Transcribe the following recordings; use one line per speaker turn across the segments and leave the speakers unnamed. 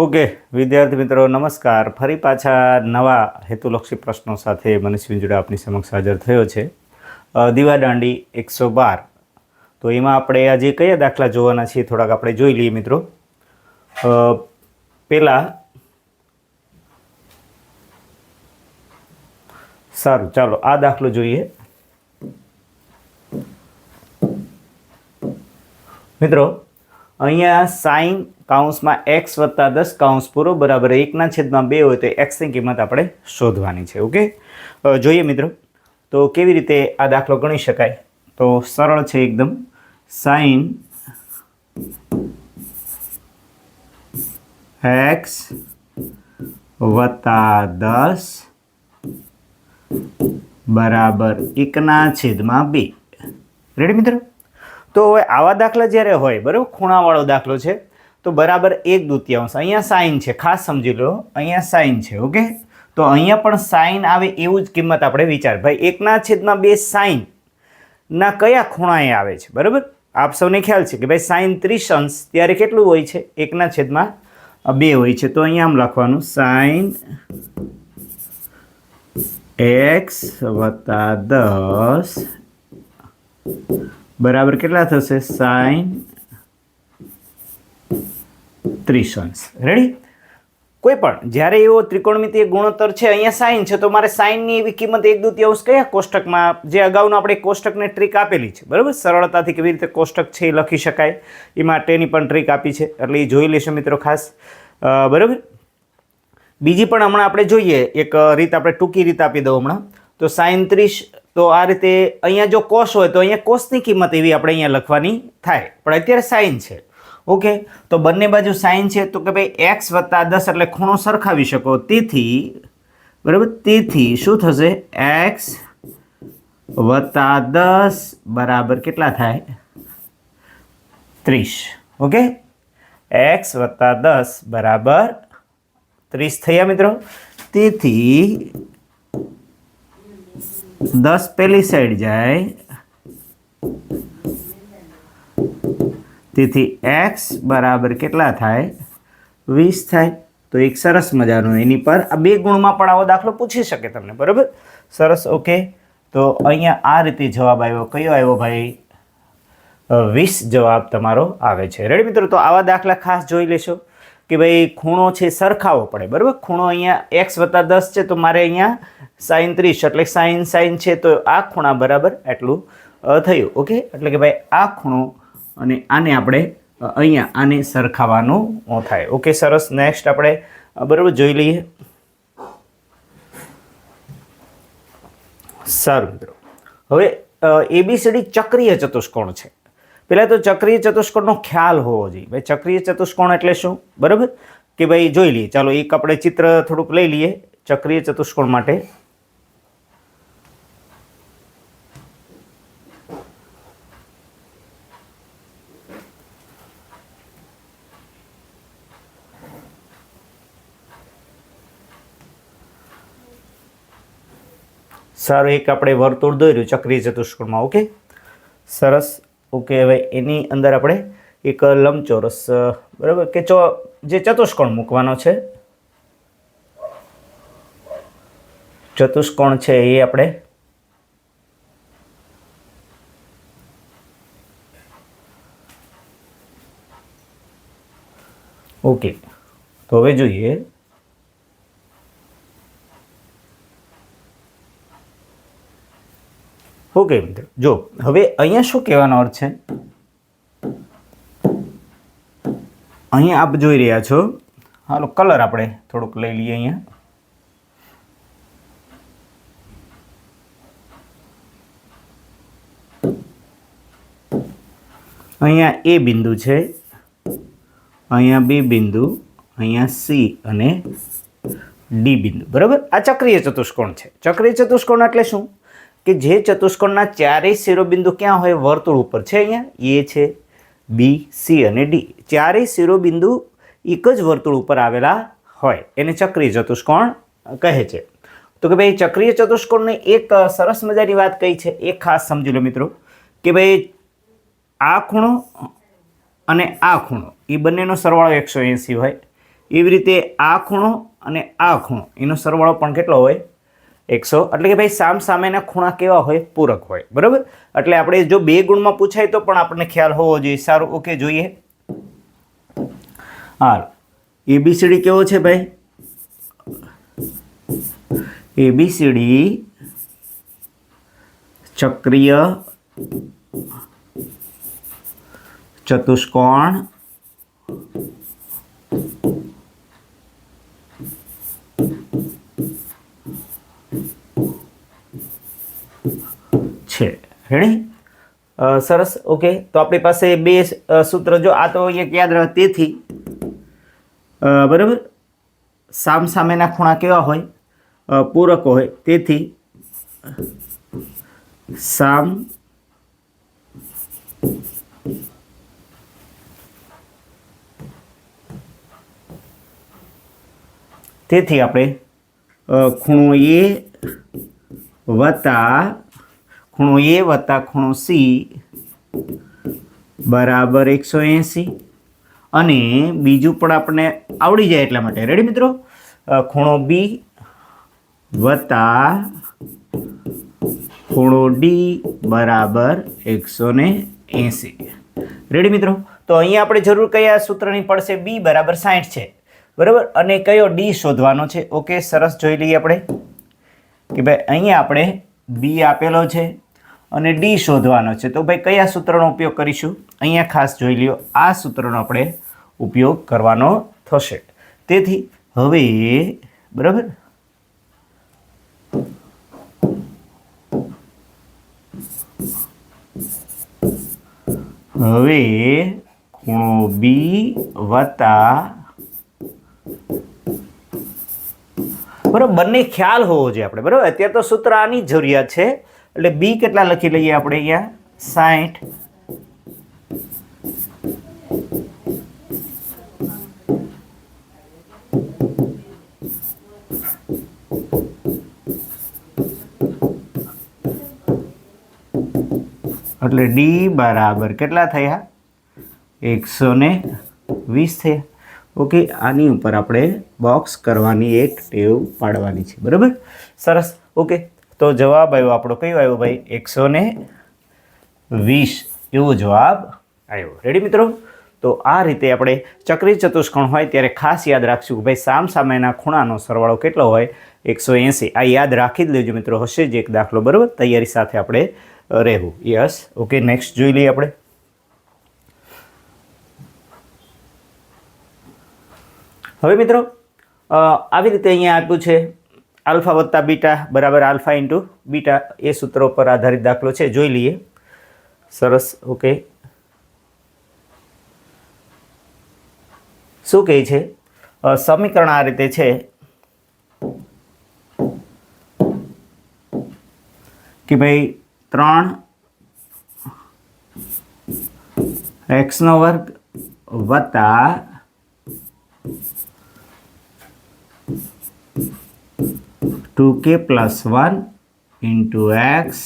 Okay, વિદ્યાર્થી મિત્રો, નમસ્કાર. ફરી પાછા નવા હેતુલક્ષી પ્રશ્નો સાથે મનીષ વિંજોડા આપની સમક્ષ હાજર થયો છે. દીવાદાંડી એકસો બાર. તો એમાં આપણે આજે કયા દાખલા જોવાના છીએ? થોડાક આપણે જોઈ લઈએ મિત્રો. પહેલાં સારું, ચાલો, આ દાખલો જોઈએ. મિત્રો, અહીંયા સાઈન કાઉન્સમાં એક્સ વત્તા દસ, કાઉન્સ પૂરો, બરાબર એકના છેદમાં બે હોય તો એક્સની કિંમત આપણે શોધવાની છે, ઓકે? જોઈએ મિત્રો, તો કેવી રીતે આ દાખલો ગણી શકાય? તો સરળ છે એકદમ. સાઈન એક્સ વત્તા દસ બરાબર એકના છેદમાં બે. રેડી મિત્રો? તો હવે આવા દાખલા જ્યારે હોય, બરાબર? ખૂણાવાળો દાખલો છે. તો બરાબર એક દૂતિયાંશ અહીંયા સાઇન છે, ખાસ સમજી લો, અહીંયા સાઇન છે, ઓકે? તો અહીંયા પણ સાઈન આવે એવું જ કિંમત આપણે વિચાર ભાઈ, એકના છેદમાં બે સાઇન ના કયા ખૂણાએ આવે છે? બરાબર? આપ સૌને ખ્યાલ છે કે ભાઈ, સાઇન ત્રીસ અંશ ત્યારે કેટલું હોય છે? એકના છેદમાં બે હોય છે. તો અહીંયા આમ લખવાનું સાઈન એક્સ વત્તા દસ. બરાબર કેટલા થશે? સાઈન ત્રીસ અંશ. રેડી કોઈ પણ જ્યારે એવો ત્રિકોણમિતિય ગુણોત્તર છે, અહીંયા સાઈન છે, તો મારે સાઈનની એવી કિંમત એક દૂતિયાંશ કયા? કોષ્ટકમાં, જે અગાઉનો આપણે કોષ્ટકને ટ્રીક આપેલી છે. બરાબર? સરળતાથી કેવી રીતે કોષ્ટક છે એ લખી શકાય. એ માટેની પણ ટ્રીક આપી છે. એટલે એ જોઈ લેશો મિત્રો ખાસ. બરાબર? બીજી પણ હમણાં આપણે જોઈએ. એક રીત આપણે ટૂંકી રીત આપી દઉં હમણાં. તો સાઈન ત્રીસ, તો આ રીતે અહીંયા જો કોષ હોય, તો અહીંયા કોષની કિંમત એવી આપણે અહીંયા લખવાની થાય. પણ અત્યારે સાઈન છે. ઓકે તો બંને બાજુ સાઈન છે તો કે ભાઈ એક્સ વત્તા દસ એટલે ખૂણો સરખાવી શકો. તેથી, બરાબર? તેથી શું થશે? એક્સ વત્તા દસ બરાબર કેટલા થાય? ત્રીસ. ઓકે એક્સ વત્તા દસ બરાબર ત્રીસ થયા મિત્રો? તેથી દસ પેલી સાઈડ જાય. તેથી એક્સ બરાબર કેટલા થાય? વીસ થાય. તો એક સરસ મજાનો એની પર આ બે ગુણમાં પણ આવો દાખલો પૂછી શકે તમને, બરાબર? સરસ, ઓકે. તો અહીંયા આ રીતે જવાબ આવ્યો. કયો આવ્યો ભાઈ? વીસ જવાબ તમારો આવે છે. રેડી મિત્રો? તો આવા દાખલા ખાસ જોઈ લેશો કે ભાઈ ખૂણો છે, સરખાવો પડે, બરાબર? ખૂણો અહીંયા એક્સ વત્તા દસ છે, તો મારે અહીંયા સાઈન ત્રીસ, એટલે સાઈન સાઈન છે, તો આ ખૂણા બરાબર એટલું થયું, ઓકે? એટલે કે ભાઈ આ ખૂણો અને આને આપણે અહીંયા આને સરખાવાનું થાય. ઓકે સરસ. નેક્સ્ટ આપણે બરાબર જોઈ લઈએ. સારું મિત્રો. હવે એબીસીડી ચક્રીય ચતુષ્કોણ છે. પહેલાં તો ચક્રીય ચતુષ્કોણનો ખ્યાલ હોવો જોઈએ. ભાઈ, ચક્રીય ચતુષ્કોણ એટલે શું? બરાબર? કે ભાઈ, જોઈ લઈએ. ચાલો, એક આપણે ચિત્ર થોડુંક લઈ લઈએ. ચક્રીય ચતુષ્કોણ માટે સારું, એક આપણે વર્તુળ દોર્યું ચક્રીય ચતુષ્કોણમાં, ઓકે? સરસ. ઓકે, હવે એની અંદર આપણે એક લંબચોરસ બરાબર? કે ચો, જે ચતુષ્કોણ મૂકવાનો છે. ચતુષ્કોણ છે એ આપણે ઓકે. તો હવે જોઈએ. ઓકે મિત્રો, જો, હવે અહીંયા શું કહેવાનો અર્થ છે? અહીંયા આપ જોઈ રહ્યા છો. હાલો, કલર આપણે થોડુંક લઈ લઈએ અહીંયા. અહીંયા એ બિંદુ છે, અહીંયા બી બિંદુ, અહીંયા સી અને ડી બિંદુ. બરાબર? આ ચક્રીય ચતુષ્કોણ છે. ચક્રીય ચતુષ્કોણ એટલે શું? કે જે ચતુષ્કોણના ચારેય શિરોબિંદુ ક્યાં હોય? વર્તુળ ઉપર છે અહીંયા. એ છે બી સી અને ડી ચારેય શિરોબિંદુ એક જ વર્તુળ ઉપર આવેલા હોય. એને ચક્રીય ચતુષ્કોણ કહે છે. તો કે ભાઈ, ચક્રીય ચતુષ્કોણની એક સરસ મજાની વાત કઈ છે? એ ખાસ સમજી લો મિત્રો. કે ભાઈ, આ ખૂણો અને આ ખૂણો, એ બંનેનો સરવાળો એકસો એંસી હોય. એવી રીતે આ ખૂણો અને આ ખૂણો, એનો સરવાળો પણ કેટલો હોય? એકસો. એટલે કે ભાઈ સામ સામેના ખૂણા કેવા હોય? પૂરક હોય. બરાબર? એટલે આપણે જો બે ગુણમાં પૂછાય તો પણ આપણને ખ્યાલ હોવો જોઈએ. સારું, ઓકે, જોઈએ. હાલ એબીસીડી કેવો છે ભાઈ? એબીસીડી ચક્રીય ચતુષ્કોણ છે રેડી સરસ. ઓકે. તો આપણી પાસે બે અ, સૂત્ર. જો આ તો એક યાદ રહે તેથી. અ, બરાબર? સામ સામેના ખૂણા કેવા હોય? અ, પૂરક હોય. તેથી સામ તેથી આપણે અ, ખૂણો એ વત્તા ખૂણો એ વત્તા ખૂણો સી બરાબર એકસો એંસી. અને બીજું પણ આપણને આવડી જાય એટલા માટે. રેડી મિત્રો? ખૂણો બી વત્તા ખૂણો ડી બરાબર એકસો ને એંસી. રેડી મિત્રો? તો અહીંયા આપણે જરૂર કયા સૂત્રની પડશે? બી બરાબર સાઠ છે. બરાબર? અને કયો ડી શોધવાનો છે? ઓકે સરસ જોઈ લઈએ આપણે. કે ભાઈ, અહીંયા આપણે બી આપેલો છે. અને ડી શોધવાનો છે. તો ભાઈ, કયા સૂત્રનો ઉપયોગ કરીશું? અહીંયા ખાસ જોઈ લ્યો. આ સૂત્રનો આપણે ઉપયોગ કરવાનો થશે. તેથી હવે, બરાબર? હવે ખૂણો બી વત્તા બરાબર, બંને ખ્યાલ હોવો જોઈએ આપણે. બરાબર? અત્યારે તો સૂત્ર આની જરૂરિયાત છે. એટલે બી કેટલા લખી લઈએ આપણે અહીંયા? સાઠ એટલે ડી બરાબર કેટલા થયા? એકસો ને વીસ થયા. ઓકે, આની ઉપર આપણે બોક્સ કરવાની એક ટેવ પાડવાની છે. બરાબર? સરસ. ઓકે તો જવાબ આવ્યો આપણો કયો આવ્યો ભાઈ? એકસો ને વીસ. એવો જવાબ આવ્યો. રેડી મિત્રો? તો આ રીતે આપણે ચક્રી ચતુષ્કોણ હોય ત્યારે ખાસ યાદ રાખશું કે ભાઈ સામ સામેના ખૂણાનો સરવાળો કેટલો હોય? એકસો એંસી. આ યાદ રાખી જ લેજો મિત્રો, હશે જ એક દાખલો, બરાબર? તૈયારી સાથે આપણે રહેવું. યસ ઓકે નેક્સ્ટ જોઈ લઈએ આપણે. હવે મિત્રો આવી રીતે અહીંયા આપ્યું છે. આલ્ફા વત્તા બીટા બરાબર આલ્ફા ઇન્ટુ બીટા એ સૂત્રો પર આધારિત દાખલો છે. જોઈ લઈએ. સરસ. ઓકે. શું કહે છે? સમીકરણ આ રીતે છે કે ભાઈ ત્રણ એક્સનો વર્ગ વત્તા two k plus one into x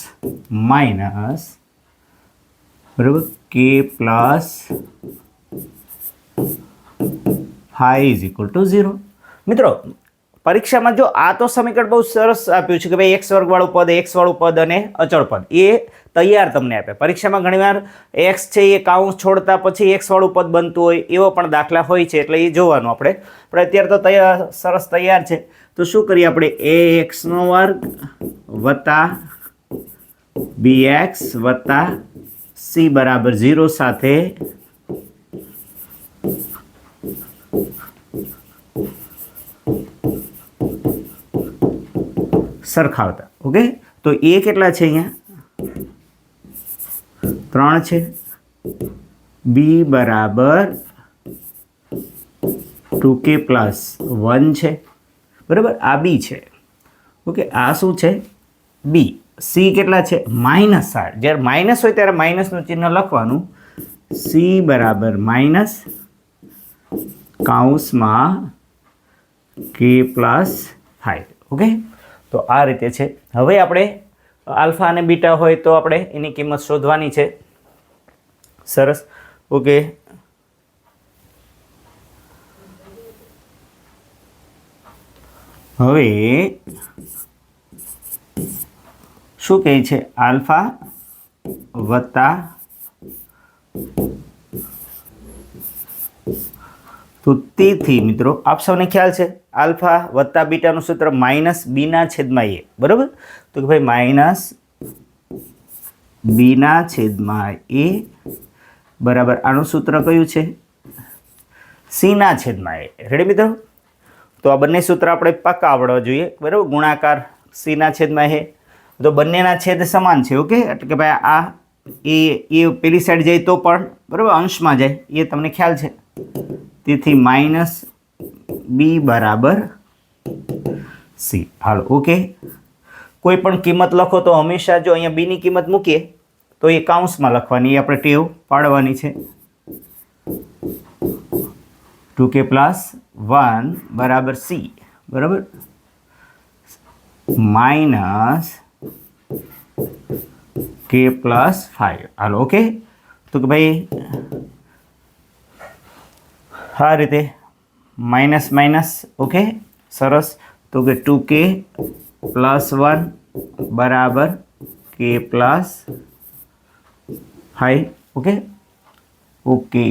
minus બરાબર k plus five is equal to zero મિત્રો પરીક્ષામાં જો આ તો સમીકરણ બહુ સરસ આપ્યું છે કે ભાઈ એક્સ વર્ગવાળું પદ એક્સ વાળું પદ અને અચળ પદ. એ તૈયાર તમને આપે. પરીક્ષામાં ઘણીવાર એક્સ છે એ કાઉન્સ છોડતા પછી એક્સ વાળું પદ બનતું હોય, એવો પણ દાખલા હોય છે, એટલે એ જોવાનું આપણે. પણ અત્યારે તો તૈયાર સરસ તૈયાર છે. તો શું કરીએ આપણે? એ એક્સનો વર્ગ વત્તા બી એક્સ વત્તા સી બરાબર ઝીરો સાથે સરખાવતા. ઓકે? તો એ કેટલા છે અહીંયા? ત્રણ છે. બી બરાબર ટુ કે પ્લસ વન છે. બરાબર? આ બી છે. ઓકે? આ શું છે? બી. સી કેટલા છે? માઇનસ આઠ જ્યારે માઇનસ હોય ત્યારે માઇનસનું ચિહ્ન લખવાનું. સી બરાબર માઇનસ કાઉન્સમાં કે પ્લસ ફાઈવ. ઓકે? તો આ રીતે છે. હવે આપણે આલ્ફા અને બીટા હોય તો આપણે એની કિંમત શોધવાની છે. સરસ. ઓકે. હવે શું કહે છે? આલ્ફા વત્તા તો તેથી મિત્રો, આપ સૌને ખ્યાલ છે, આલ્ફા વત્તા બીટાનું સૂત્ર માઇનસ બીના છેદમાં એ, બરાબર? તો કે ભાઈ માઇનસ બીના છેદમાં એ, બરાબર, આનું સૂત્ર કયું છે? સીના છેદમાં એ. રેડી મિત્રો? તો આ બંને સૂત્ર આપણે પાકા આવડવા જોઈએ, બરાબર? ગુણાકાર સીના છેદમાં હે તો બંનેના છેદ સમાન છે, ઓકે? એટલે કે ભાઈ આ એ એ પેલી સાઈડ જાય તો પણ, બરાબર? અંશમાં જાય, એ તમને ખ્યાલ છે. તેથી માઇનસ બી બરાબર સી હાલ ઓકે કોઈ પણ કિંમત લખો તો હંમેશા જો અહીંયા બીની કિંમત મૂકીએ, તો એ કાઉન્સમાં લખવાની, એ આપણે ટેવ પાડવાની છે. ટુ કે પ્લસ વન બરાબર સી બરાબર? Minus k plus five. હાલો ઓકે તો કે ભાઈ આ રીતે. Minus minus, okay. સરસ. તો કે ટુ કે પ્લસ વન બરાબર કે પ્લસ ફાઈવ, ઓકે. ઓકે.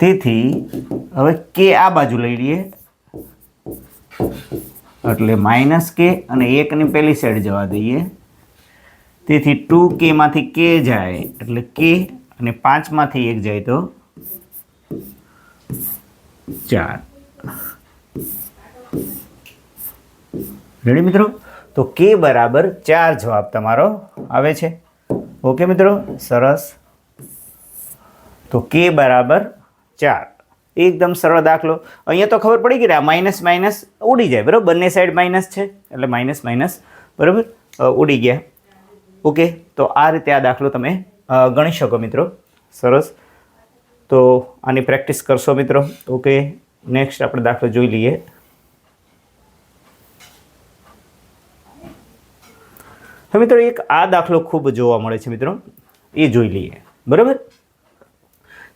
તેથી હવે કે આ બાજુ લઈ લઈએ. એટલે માઇનસ કે અને એકની પહેલી સાઈડ જવા દઈએ. તેથી ટુ કેમાંથી કે જાય, એટલે કે અને પાંચમાંથી એક જાય તો ચાર. રેડી મિત્રો? તો કે બરાબર ચાર જવાબ તમારો આવે છે. ઓકે મિત્રો? સરસ. તો કે બરાબર ચાર. એકદમ સરળ દાખલો. અહીંયા તો ખબર પડી ગઈ ને આ માઇનસ માઇનસ ઉડી જાય. બરાબર? બંને સાઈડ માઇનસ છે. એટલે માઇનસ માઇનસ બરાબર? ઉડી ગયા. ઓકે તો આ રીતે આ દાખલો તમે ગણી શકો મિત્રો. સરસ. તો આની પ્રેક્ટિસ કરશો મિત્રો. ઓકે, નેક્સ્ટ આપણે દાખલો જોઈ લઈએ. હવે મિત્રો એક આ દાખલો ખૂબ જોવા મળે છે મિત્રો. એ જોઈ લઈએ. બરાબર?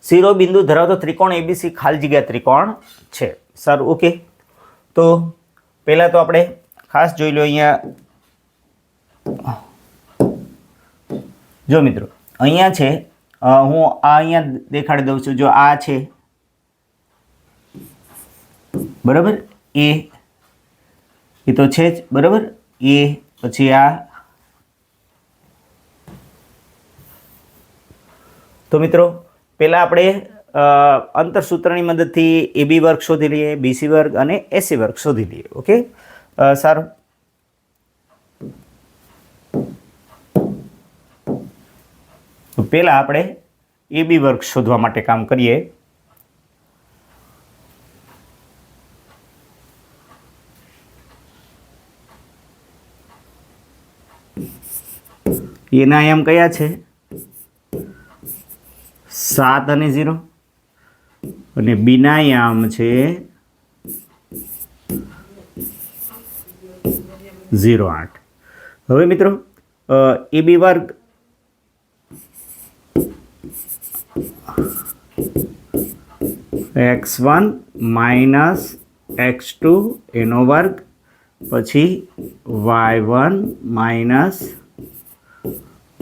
શિરોબિંદુ ધરાવતો ત્રિકોણ એબીસી ખાલી જગ્યા ત્રિકોણ છે. સારું, ઓકે. તો પહેલાં તો આપણે ખાસ જોઈ લો અહીંયા. જો મિત્રો, અહીંયા છે હું આ અહીંયા દેખાડી દઉં છું. જો આ છે. બરાબર? એ. એ તો છે જ. બરાબર? એ, પછી આ. તો મિત્રો, પહેલાં આપણે અંતરસૂત્રની મદદથી એબી વર્ગ શોધી લઈએ બીસી વર્ગ અને એસી વર્ગ શોધી લઈએ. ઓકે? સારું. તો પહેલાં આપણે એબી વર્ગ શોધવા માટે કામ કરીએ. એના એમ કયા છે? સાત અને ઝીરો. અને બીના યામ છે ઝીરો આઠ. હવે મિત્રો એ બી વર્ગ x one minus x two એનો વર્ગ, પછી y one minus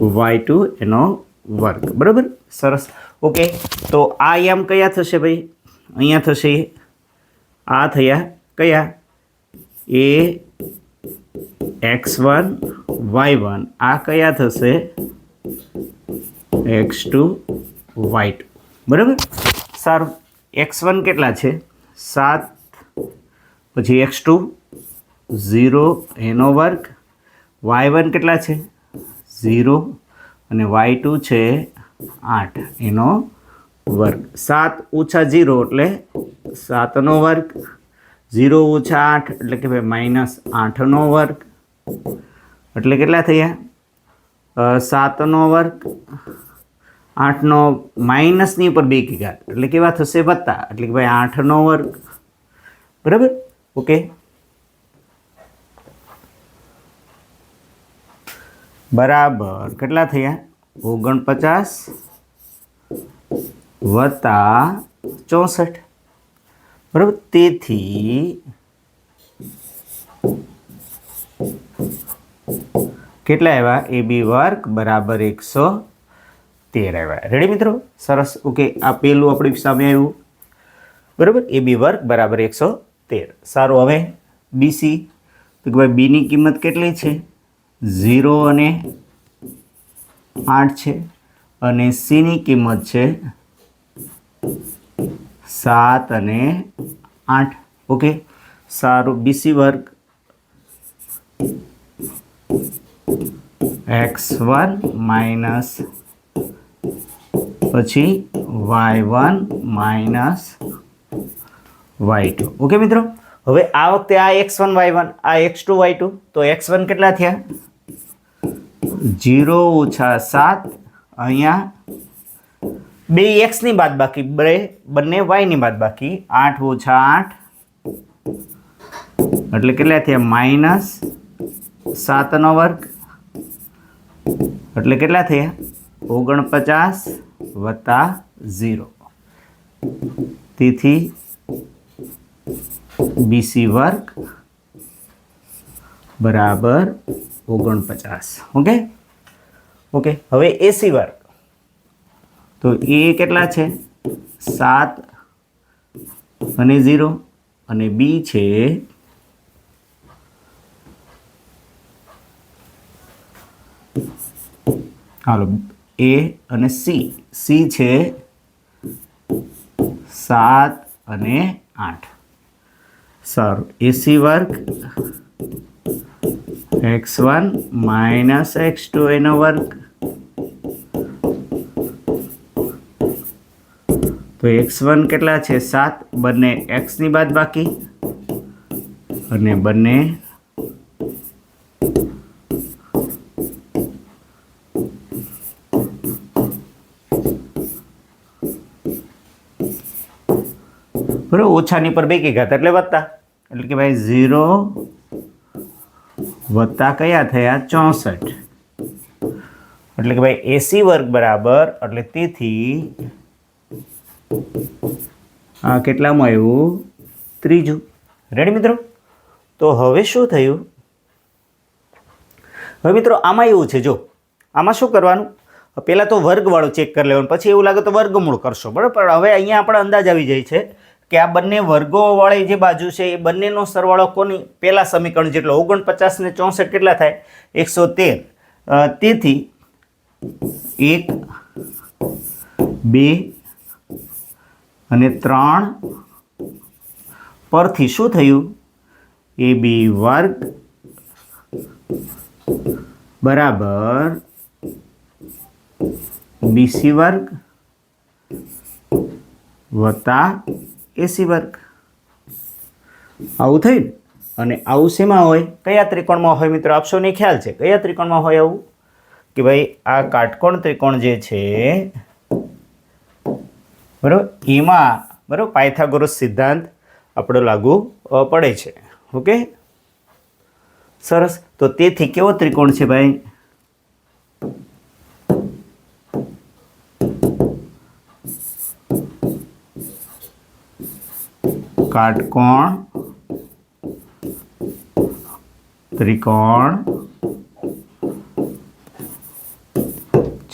y two એનો વર્ગ. બરાબર? સરસ. ઓકે, તો આ યામ કયા થશે ભાઈ? અહીંયા થશે. આ થયા કયા? A, x one, y one. આ કયા થશે? એક્સ ટુ વાય ટુ બરાબર? સારું. એક્સ વન કેટલા છે? સાત, પછી એક્સ ટુ ઝીરો એનો વર્ગ. વાય વન કેટલા છે? ઝીરો અને વાય ટુ છે આઠ, એનો વર્ગ. સાત ઓછા ઝીરો એટલે સાતનો વર્ગ. ઝીરો ઓછા આઠ એટલે કે ભાઈ માઇનસ આઠનો વર્ગ. એટલે કેટલા થયા? સાતનો વર્ગ. આઠનો માઇનસની ઉપર બે કી ઘાત એટલે કેવા થશે વત્તા? એટલે કે ભાઈ આઠનો વર્ગ. બરાબર? ઓકે. બરાબર. કેટલા થયા? ઓગણપચાસ વત્તા ચોસઠ. બરાબર? તેથી કેટલા આવ્યા? એ બી વર્ગ બરાબર એકસો તેર આવ્યા રેડી મિત્રો? સરસ. ઓકે આ પેલું આપણી સામે આવ્યું. બરાબર? એ બી વર્ગ બરાબર એકસો તેર. સારું હવે બીસી તો કે ભાઈ બીની કિંમત કેટલી છે? ઝીરો અને આઠ છે. અને સીની કિંમત છે સાત અને આઠ. ઓકે સારું બીસી વર્ગ. એક્સ વન માઇનસ પછી y one minus y two okay મિત્રો? હવે આ વખતે આ એક્સ વન વાય વન આ એક્સ ટુ વાય ટુ તો એક્સ વન કેટલા થયા? જીરો ઓછા સાત, અહીંયા બે એક્સની બાદ બાકી બે બંને વાયની બાદ બાકી, આઠ ઓછા આઠ, એટલે કેટલા થયા? માઇનસ સાતનો વર્ગ, એટલે કેટલા થયા? ઓગણપચાસ વત્તા ઝીરો. તેથી બીસી વર્ગ બરાબર ઓગણપચાસ. ઓકે? ઓકે, હવે એસી વર્ગ. તો એ કેટલા છે? સાત અને ઝીરો અને બી છે હાલો એ અને સી સી છે સાત અને આઠ. સારું. એસી વર્ગ x one minus x two એનો વર્ગ. તો એક્સ વન કેટલા છે? સાત. બંને એક્સની બાદ બાકી અને બંને બરાબર? ઓછાની પર બે કે ઘાત એટલે વત્તા. એટલે કે ભાઈ ઝીરો વત્તા કયા થયા? ચોસઠ. એટલે કે ભાઈ એસી વર્ગ બરાબર, એટલે તેથી આ કેટલામાં આવ્યું? ત્રીજું. રેડી મિત્રો? તો હવે શું થયું? હવે મિત્રો આમાં એવું છે, જો. આમાં શું કરવાનું? પહેલાં તો વર્ગવાળું ચેક કરી લેવાનું, પછી એવું લાગે તો વર્ગમૂળ કરશો. બરાબર? હવે અહીંયા આપણે અંદાજ આવી જાય છે. કે આ બંને વર્ગોવાળી જે બાજુ છે, એ બંનેનો સરવાળો કોની? પહેલાં સમીકરણ જેટલો, ઓગણપચાસ ને ચોસઠ કેટલા થાય? એકસો તેર. તેથી એક, બે અને ત્રણ પરથી શું થયું? એ બી વર્ગ બરાબર બીસી વર્ગ વત્તા એસી વર્ગ. આવું થયું અને આવું શેમાં હોય? કયા ત્રિકોણમાં હોય મિત્રો? આપશો ને ખ્યાલ છે. કયા ત્રિકોણમાં હોય આવું? કે ભાઈ, આ કાટકોણ ત્રિકોણ જે છે, બરાબર? એમાં, બરાબર? પાયથાગોરસ સિદ્ધાંત આપણો લાગુ પડે છે. ઓકે? સરસ. તો તેથી કેવો ત્રિકોણ છે ભાઈ? કાટકોણ ત્રિકોણ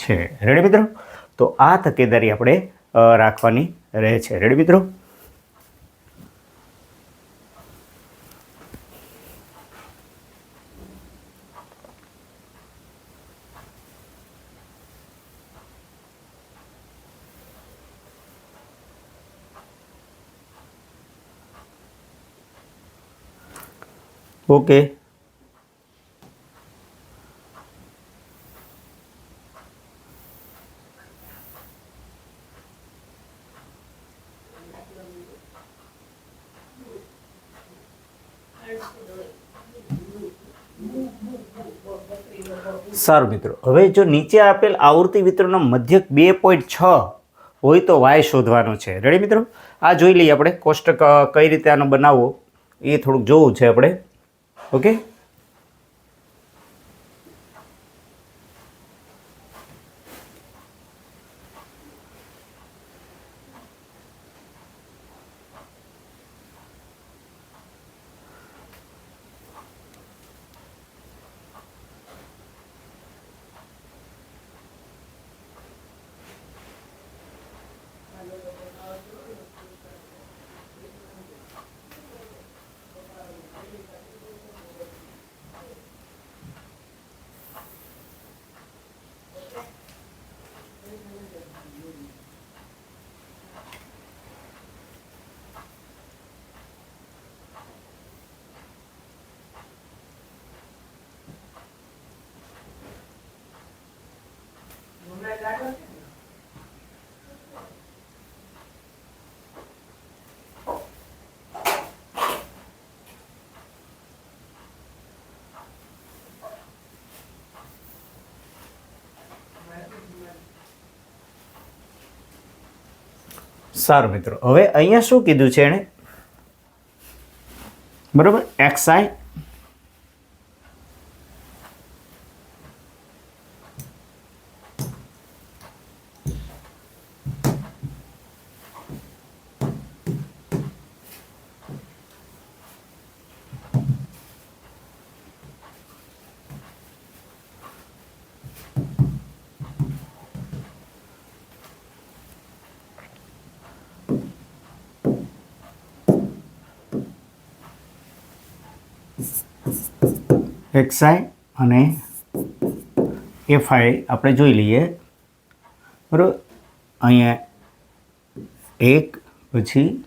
છે. રેડી મિત્રો? તો આ તકેદારી આપણે રાખવાની રહે છે. રેડી મિત્રો? ઓકે સારું મિત્રો, હવે જો નીચે આપેલ આવૃત્તિ વિતરણનો મધ્યક બે પોઈન્ટ છ હોય તો વાય શોધવાનો છે. રેડી મિત્રો? આ જોઈ લઈએ આપણે કોષ્ટક કઈ રીતે આનો બનાવવો એ થોડુંક જોવું છે આપણે. ઓકે સારું મિત્રો. હવે અહીંયા શું કીધું છે એણે? બરોબર? એક્સ આઈ એક્સઆઈ અને એફઆઈ આપણે જોઈ લઈએ. બરાબર? અહીંયા એક, પછી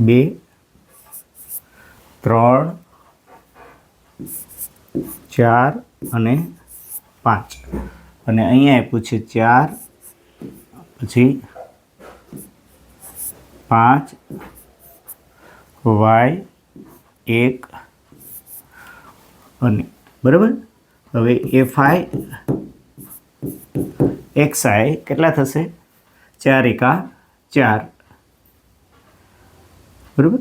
બે, ત્રણ, ચાર અને પાંચ. અને અહીંયા આપ્યું છે ચાર, પછી પાંચ, વાય એક અને બરાબર? હવે એફ આઈ એક્સ આઈ કેટલા થશે? ચાર એકા ચાર. બરાબર?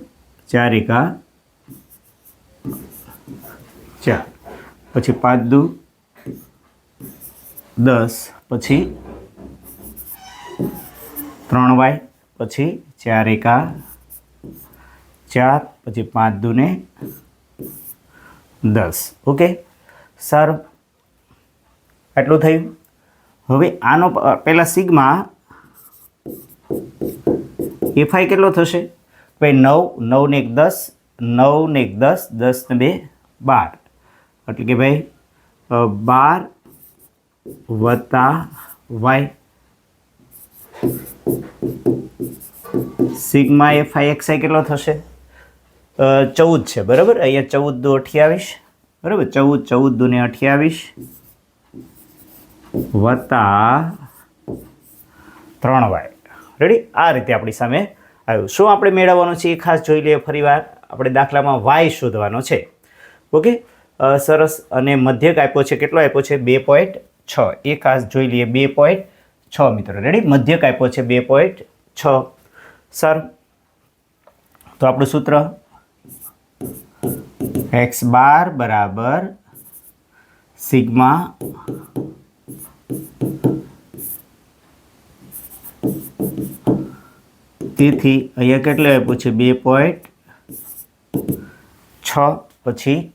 ચાર એકા ચાર. પછી પાંચ દુ દસ, પછી ત્રણ વાય, પછી ચાર એકા ચાર, પછી પાંચ દુને દસ. ઓકે? સારું, આટલું થયું. હવે આનો પહેલાં સિગ્મા એફઆઈ કેટલો થશે? ભાઈ નવ નવ ને એક દસ, નવ ને એક દસ દસ ને બે, બાર. એટલે કે ભાઈ બાર વત્તા વાય સિગ્મા એફઆઈ એક્સઆઈ કેટલો થશે? ચૌદ છે, બરાબર? અહીંયા ચૌદ દો અઠ્યાવીસ, બરાબર? ચૌદ ચૌદ દુને અઠ્યાવીસ વત્તા ત્રણ વાય. રેડી આ રીતે આપણી સામે આવ્યું. શું આપણે મેળવવાનું છે? એ ખાસ જોઈ લઈએ ફરીવાર. આપણે દાખલામાં વાય શોધવાનો છે. ઓકે? સરસ. અને મધ્યક આપ્યો છે. કેટલો આપ્યો છે? બે પોઈન્ટ છ. એ ખાસ જોઈ લઈએ. બે પોઈન્ટ છ, મિત્રો. રેડી મધ્યક આપ્યો છે. બે પોઈન્ટ છ. સર, તો આપણું સૂત્ર? એક્સ બાર બરાબર સિગ્મા તેથી અહીંયા કેટલું આપ્યું છે? બે પોઈન્ટ છ, પછી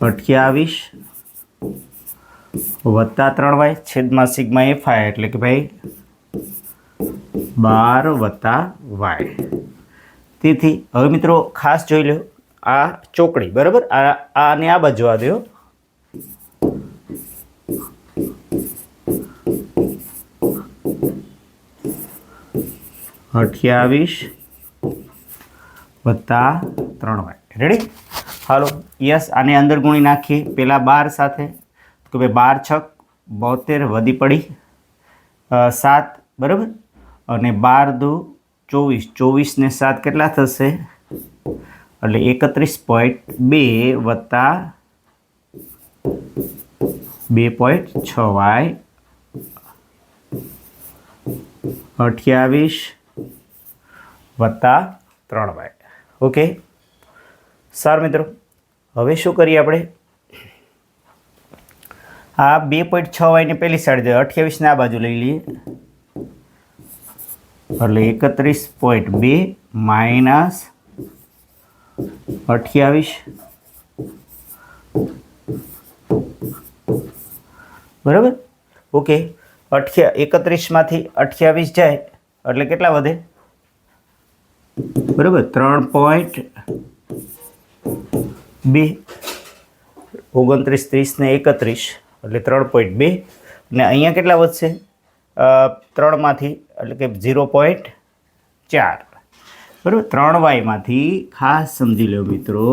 અઠ્યાવીસ વત્તા ત્રણ વાય છેદમાં સિગ્મા એફ એટલે કે ભાઈ બાર વત્તા વાય. તેથી હવે મિત્રો ખાસ જોઈ લો આ ચોકડી, બરાબર? આ, આને આ બાજુ આ દો અઠ્યાવીસ વત્તા ત્રણ વાય. રેડી હાલો, યસ, આને અંદર ગુણી નાખીએ. પહેલાં બાર સાથે, તો ભાઈ બાર છક, બોતેર વધી પડી સાત, બરાબર? અને બાર દુ ચોવીસ ચોવીસને સાત કેટલા થશે? એટલે એકત્રીસ પોઈન્ટ બે વત્તા બે પોઈન્ટ છ વાય અઠ્યાવીસ વત્તા ત્રણ વાય. ઓકે સારું મિત્રો, હવે શું કરીએ આપણે? આ બે પોઈન્ટ છ વાયને પહેલી સાઈડ જોઈએ. અઠ્યાવીસને આ બાજુ લઈ લઈએ. એટલે એકત્રીસ પોઈન્ટ બે માઇનસ અઠ્યાવીસ. બરાબર? ઓકે. અઠ્યા, એકત્રીસમાંથી અઠ્યાવીસ જાય, એટલે કેટલા વધે? બરાબર, ત્રણ પોઈન્ટ બે. ઓગણત્રીસ, ત્રીસ ને એકત્રીસ, એટલે ત્રણ પોઈન્ટ બે. અને અહીંયા કેટલા વધશે? ત્રણમાંથી એટલે કે ઝીરો પોઈન્ટ ચાર. બરાબર? ત્રણ વાયમાંથી, ખાસ સમજી લો મિત્રો,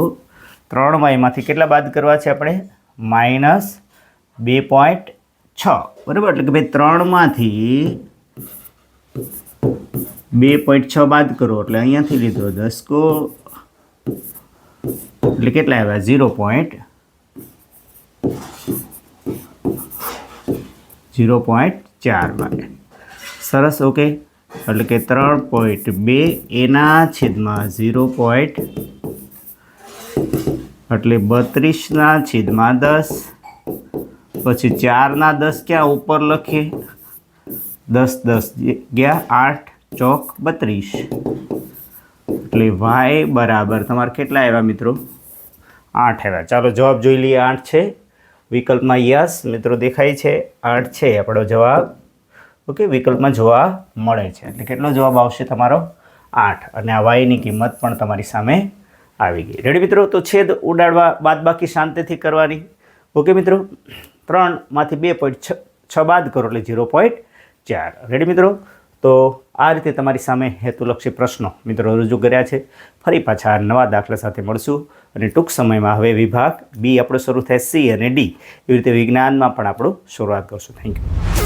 ત્રણ વાયમાંથી કેટલા બાદ કરવા છે આપણે? માઇનસ બે પોઈન્ટ છ. બરાબર? એટલે કે ભાઈ ત્રણમાંથી બે પોઈન્ટ છ બાદ કરો, એટલે અહીંયાથી લીધો દસકો. એટલે કેટલા આવ્યા? ઝીરો પોઈન્ટ ઝીરો પોઈન્ટ ચાર વાગે સરસ ઓકે એટલે કે ત્રણ પોઈન્ટ બે, એના છેદમાં ઝીરો પોઈન્ટ એટલે બત્રીસના છેદમાં દસ, પછી ચારના દસ ક્યાં ઉપર લખીએ? દસ દસ ગયા, આઠ, ચોક, બત્રીસ. એટલે વાય બરાબર, તમારે કેટલા આવ્યા મિત્રો? આઠ આવ્યા. ચાલો જવાબ જોઈ લઈએ, આઠ છે. વિકલ્પમાં યસ, મિત્રો દેખાય છે. આઠ છે, આપણો જવાબ. ઓકે, વિકલ્પમાં જોવા મળે છે. એટલે કેટલો જવાબ આવશે તમારો? આઠ. અને આ વાયની કિંમત પણ તમારી સામે આવી ગઈ. રેડી મિત્રો? તો છેદ ઉડાડવા બાદ બાકી શાંતિથી કરવાની. ઓકે મિત્રો? ત્રણમાંથી બે પોઈન્ટ છ છ બાદ કરો એટલે ઝીરો પોઈન્ટ ચાર. રેડી મિત્રો? તો આ રીતે તમારી સામે હેતુલક્ષી પ્રશ્નો મિત્રો રજૂ કર્યા છે. ફરી પાછા નવા દાખલા સાથે મળશું. અને ટૂંક સમયમાં હવે વિભાગ બી આપણો શરૂ થાય સી અને ડી એવી રીતે વિજ્ઞાનમાં પણ આપણું શરૂઆત કરશું. Thank you